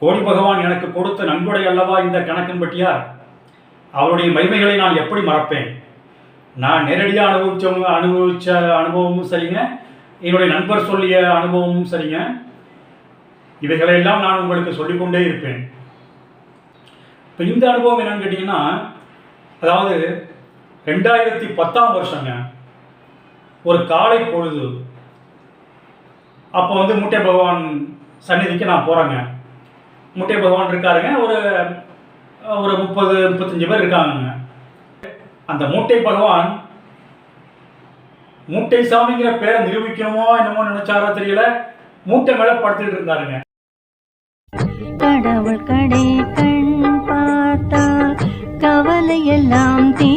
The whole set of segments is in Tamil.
கோடி பகவான் எனக்கு கொடுத்த நன்கொடை அல்லவா இந்த கணக்கன் பட்டியார்? அவருடைய மகிமைகளை நான் எப்படி மறப்பேன்? நான் நேரடியாக அனுபவிச்சவங்க அனுபவிச்ச அனுபவமும் சரிங்க. என்னுடைய நண்பர் சொல்லிய அனுபவமும் சரிங்க. இவைகளையெல்லாம் நான் உங்களுக்கு சொல்லிக்கொண்டே இருப்பேன். இப்போ இந்த அனுபவம் என்னன்னு கேட்டிங்கன்னா அதாவது ரெண்டாயிரத்தி பத்தாம் வருஷங்க. ஒரு காலை பொழுது அப்போ வந்து முட்டை பகவான் சந்நிதிக்கு நான் போகிறேங்க முட்டை பகவான் இருக்காருங்க. ஒரு ஒரு முப்பது முப்பத்தஞ்சு பேர் இருக்காங்க அந்த மூட்டை பகவான் மூட்டை சாமிங்கிற பேரை நிரூபிக்கணுமோ என்னமோ நினைச்சாரோ தெரியல. மூட்டை மேல படுத்துட்டு இருந்தாருங்க. கடவுள் கடை கண் பார்த்தால் கவலை எல்லாம் தீ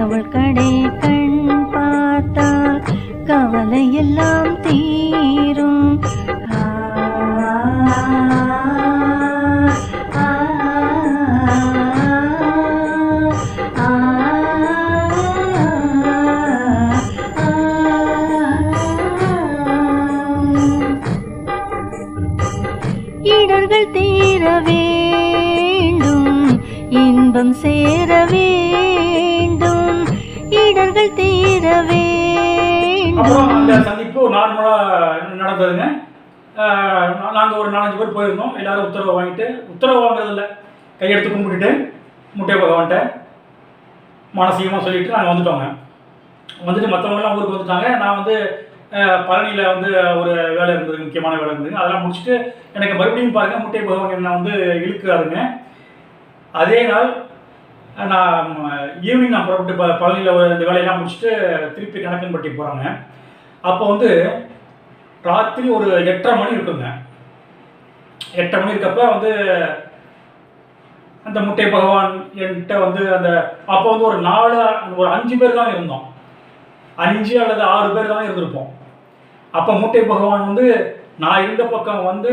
கடவுள் கடை கண் பார்த்தால் கவலை எல்லாம் தீரும் இடர்கள் தீர வேண்டும் இன்பம் சேர வேண்டும் தீர அப்புறம் அந்த வேண்டும் சந்திப்பு நார்மலாக நடந்ததுங்க. நாங்கள் ஒரு நாலஞ்சு பேர் போயிருந்தோம். எல்லாரும் உத்தரவு வாங்கிட்டு உத்தரவு வாங்குறதில்ல. கையெடுத்து கும்பிட்டுட்டு முட்டை பகவான்கிட்ட மானசீகமாக சொல்லிட்டு நாங்கள் வந்துட்டோங்க. வந்துட்டு மற்றவங்கலாம் ஊருக்கு வந்துட்டாங்க. நான் வந்து பழனியில் வந்து ஒரு வேலை இருந்தது முக்கியமான வேலை இருந்தது. அதெல்லாம் முடிச்சுட்டு எனக்கு மறுபடியும் பாருங்கள் முட்டை பகவான் என்ன வந்து இழுக்கிறாருங்க. அதே நாள் நான் ஈவினிங் நான் புறப்பட்டு இப்போ பழனியில் இந்த வேலையெல்லாம் முடிச்சுட்டு திருப்பி கணக்கன்பட்டி போகிறாங்க அப்போ வந்து ராத்திரி ஒரு எட்டரை மணி இருக்குங்க. எட்டரை மணி இருக்கப்ப வந்து அந்த முட்டை பகவான் என்கிட்ட வந்து அந்த அப்போ வந்து ஒரு நாலு ஒரு அஞ்சு பேர் தான் இருந்தோம். அஞ்சு அல்லது ஆறு பேர் தான் இருந்திருப்போம். அப்போ முட்டை பகவான் வந்து நான் இருந்த பக்கம் வந்து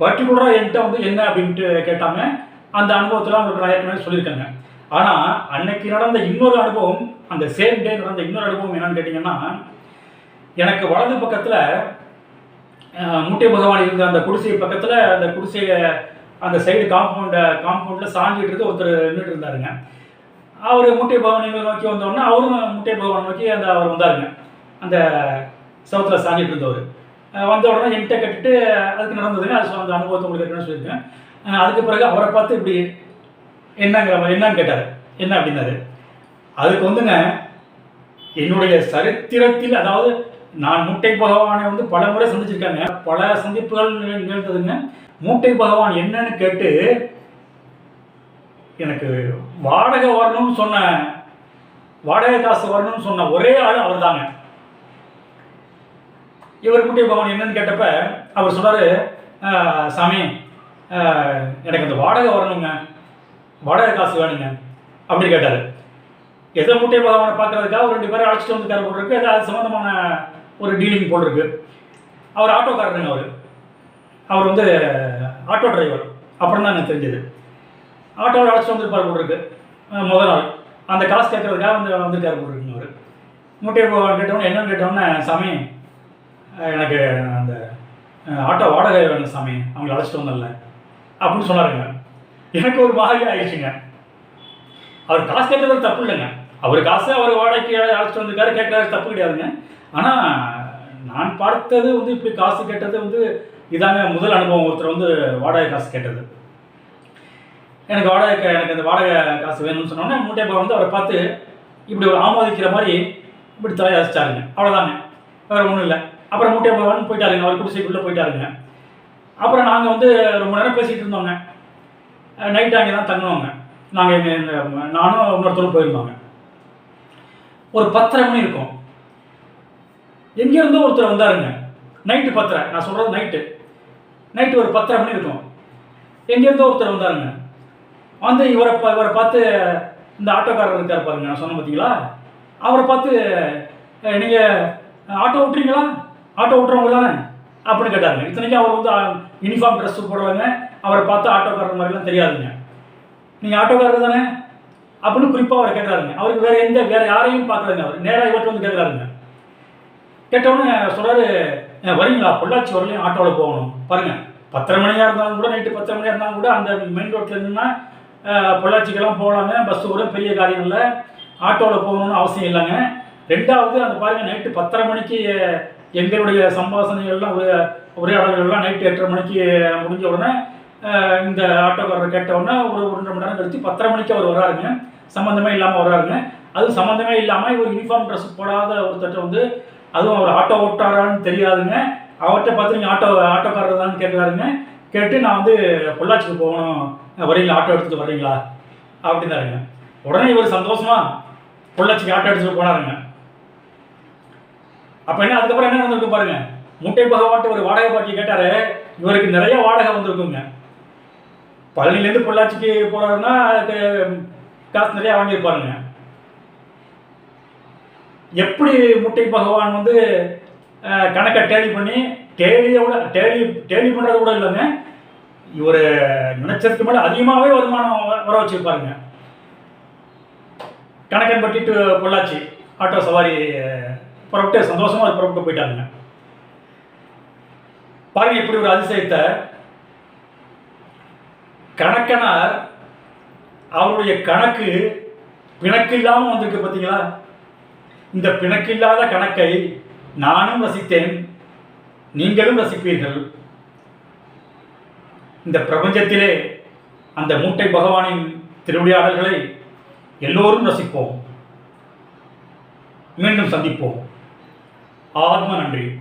பர்டிகுலராக என்கிட்ட வந்து என்ன? அப்படின்ட்டு கேட்டாங்க. அந்த அனுபவத்தில் அவங்களுக்கு நான் ஏற்கனவே சொல்லியிருக்காங்க. ஆனால் அன்னைக்கு நடந்த இன்னொரு அனுபவம் அந்த சேம் டே நடந்த இன்னொரு அனுபவம் என்னன்னு கேட்டிங்கன்னா எனக்கு வலது பக்கத்தில் முட்டை பகவான் இருந்த அந்த குடிசை பக்கத்தில் அந்த குடிசையை அந்த சைடு காம்பவுண்டை காம்பவுண்டில் சாஞ்சிட்டு இருந்து ஒருத்தர் நின்றுட்டு இருந்தாருங்க. அவர் முட்டை பகவான் எங்களை நோக்கி வந்தோடனே அவரும் முட்டை பகவான் நோக்கி அந்த அவர் வந்தாருங்க. அந்த சவுத்தில் சாஞ்சிட்டு இருந்தவர். வந்த உடனே என்கிட்ட கட்டிட்டு அதுக்கு நடந்ததுங்க. அது அந்த அனுபவத்தை உங்களுக்கு சொல்லியிருக்கேன். அதுக்கு பிறகு அவரை பார்த்து இப்படி என்னங்கிற மாதிரி என்னன்னு கேட்டார். என்ன அப்படின்னாரு? அதுக்கு வந்துங்க என்னுடைய சரித்திரத்தில் அதாவது நான் மூட்டை பகவானை வந்து பல முறை சந்திச்சிருக்காங்க. பல சந்திப்புகள் நிகழ்ந்ததுங்க. மூட்டை பகவான் என்னன்னு கேட்டு எனக்கு வாடகை வரணும்னு சொன்ன வாடகை காசு வரணும்னு சொன்ன ஒரே ஆள் அவர் தாங்க இவர் மூட்டை பகவான் என்னன்னு கேட்டப்ப அவர் சொன்னார் சாமி எனக்கு அந்த வாடகை வரணுங்க. வாடகை காசு வேணுங்க அப்படி கேட்டார். எதை முட்டை பகவானை பார்க்கறதுக்காக ஒரு ரெண்டு பேரும் அழைச்சிட்டு வந்து போல் இருக்கு. எதாவது அது சம்மந்தமான ஒரு டீலிங் போல் இருக்கு. அவர் ஆட்டோக்காரருங்க அவர். அவர் வந்து ஆட்டோ டிரைவர் அப்புறம் தான் எனக்கு தெரிஞ்சது. ஆட்டோவில் அழைச்சிட்டு வந்துருப்பார் போல் இருக்கு. முதல் நாள் அந்த காசு கேட்கறதுக்காக வந்து வந்திருக்காரு போல் இருக்குங்க அவர். முட்டை பகவான் கேட்டவொன்னே என்னன்னு கேட்டோன்னே சாமி எனக்கு அந்த ஆட்டோ வாடகை வேணும் சாமி. அவங்கள அழைச்சிட்டு வந்தல அப்படின்னு சொன்னாருங்க. எனக்கு ஒரு மாதிரி ஆயிடுச்சுங்க. அவர் காசு கேட்கறது தப்பு இல்லைங்க. அவர் காசு அவர் வாடகைக்கு அழைச்சிட்டு வந்திருக்காரு கேட்கறாரு தப்பு கிடையாதுங்க. ஆனால் நான் பார்த்தது வந்து இப்படி காசு கேட்டது வந்து இதாங்க முதல் அனுபவம். ஒருத்தர் வந்து வாடகை காசு கேட்டது. எனக்கு வாடகை எனக்கு அந்த வாடகை காசு வேணும்னு சொன்னோன்னே மூட்டைப்பா வந்து அவரை பார்த்து இப்படி ஒரு ஆமோதிக்கிற மாதிரி இப்படி தலையை அசிச்சாருங்க அவ்வளோதாங்க வேறு ஒன்றும் இல்லை. அப்புறம் மூட்டைப்பா வந்து போயிட்டாருங்க. அவர் குடிசைக்குள்ளே போயிட்டாருங்க. அப்புறம் நாங்கள் வந்து ரொம்ப நேரம் பேசிகிட்டு இருந்தோங்க. நைட்டு அங்கே தான் தங்கினோங்க. நாங்கள் எங்கள் இந்த நானும் இன்னொருத்தரும் போயிருந்தோங்க. ஒரு பத்தரை மணி இருக்கும். எங்கேருந்தோ ஒருத்தர் வந்தாருங்க. நைட்டு பத்தரை. நான் சொல்கிறது நைட்டு நைட்டு ஒரு பத்தரை மணி இருக்கும். எங்கேருந்தோ ஒருத்தர் வந்தாருங்க. வந்து இவரை பா இவரை பார்த்து இந்த ஆட்டோக்காரர் இருக்கார் பாருங்க. நான் சொன்னேன் பார்த்தீங்களா அவரை பார்த்து நீங்கள் ஆட்டோ ஓட்டுறீங்களா? ஆட்டோ ஓட்டுறவங்க தானே? அப்படின்னு கேட்டாருங்க. இத்தனைக்கும் அவர் வந்து யூனிஃபார்ம் ட்ரெஸ்ஸு போடுறவங்க அவரை பார்த்து ஆட்டோக்காரர் மாதிரிலாம் தெரியாதுங்க. நீங்கள் ஆட்டோக்காரர் தானே? அப்படின்னு குறிப்பாக அவர் கேட்குறாருங்க அவருக்கு வேறு எந்த வேற யாரையும் பார்க்கலங்க அவர். நேராக இவர்கிட்ட வந்து கேட்குறாருங்க கேட்டவொடனே சொல்கிறாரு வரீங்களா? பொள்ளாச்சி வரலையும் ஆட்டோவில் போகணும். பாருங்கள் பத்தரை மணியாக இருந்தாலும் கூட நைட்டு பத்தரை மணியாக இருந்தாலும் கூட அந்த மெயின் ரோட்டில் இருந்துன்னா பொள்ளாச்சிக்கெல்லாம் போகலாங்க. பஸ் கூட பெரிய காரியம் இல்லை. ஆட்டோவில் போகணும்னு அவசியம் இல்லைங்க. ரெண்டாவது அந்த பாருங்கள் நைட்டு பத்தரை மணிக்கு எங்களுடைய சம்பாசனைகள்லாம் உரையாடல்கள்லாம் நைட்டு எட்டரை மணிக்கு முடிஞ்ச உடனே இந்த ஆட்டோக்காரரை கேட்ட உடனே ஒரு ஒன்றரை மணி நேரம் கழித்து பத்தரை மணிக்கு அவர் வராருங்க. சம்மந்தமே இல்லாமல் வராருங்க. அதுவும் சம்மந்தமே இல்லாமல் இவர் யூனிஃபார்ம் ட்ரெஸ் போடாத ஒருத்தட்ட வந்து அதுவும் அவர் ஆட்டோ ஓட்டாரான்னு தெரியாதுங்க. அவர்கிட்ட பார்த்து நீங்கள் ஆட்டோ ஆட்டோக்காரர் தான் கேட்குறாருங்க கேட்டு நான் வந்து பொள்ளாச்சிக்கு போகணும். வரீங்களா? ஆட்டோ எடுத்துகிட்டு வரீங்களா? அப்படின்னாருங்க. உடனே இவர் சந்தோஷமா பொள்ளாச்சிக்கு ஆட்டோ எடுத்துகிட்டு போனாருங்க. அப்ப என்ன அதுக்கப்புறம் என்ன வந்திருக்கு பாருங்க. முட்டை பகவான்ட்டு ஒரு வாடகை பாக்கி கேட்டாரு. இவருக்கு நிறைய வாடகை வந்திருக்குங்க. பழனிலேருந்து பொள்ளாச்சிக்கு போறாருன்னா காசு நிறைய வாங்கியிருப்பாருங்க. எப்படி முட்டை பகவான் வந்து கணக்கை டேலி பண்ணி டேலியை விட டேலி டேலி பண்ணுறது கூட இல்லைங்க. இவர் நினைச்சதுக்கு மேலே அதிகமாகவே வருமானம் வ- வர வச்சுருப்பாருங்க. கணக்கன் பட்டிட்டு பொள்ளாச்சி ஆட்டோ சவாரி புறப்பட்டு சந்தோஷமாக புறப்பட்டு போயிட்டாருங்க பாருங்க இப்படி ஒரு அதிசயத்தை கணக்கனார் அவருடைய கணக்கு பிணக்கு இல்லாமல் வந்திருக்கு பார்த்தீங்களா இந்த பிணக்கில்லாத கணக்கை நானும் ரசித்தேன் நீங்களும் ரசிப்பீர்கள். இந்த பிரபஞ்சத்திலே அந்த மூட்டை பகவானின் திருவிளையாடல்களை எல்லோரும் ரசிப்போம். மீண்டும் சந்திப்போம். ஆத்ம நன்றி.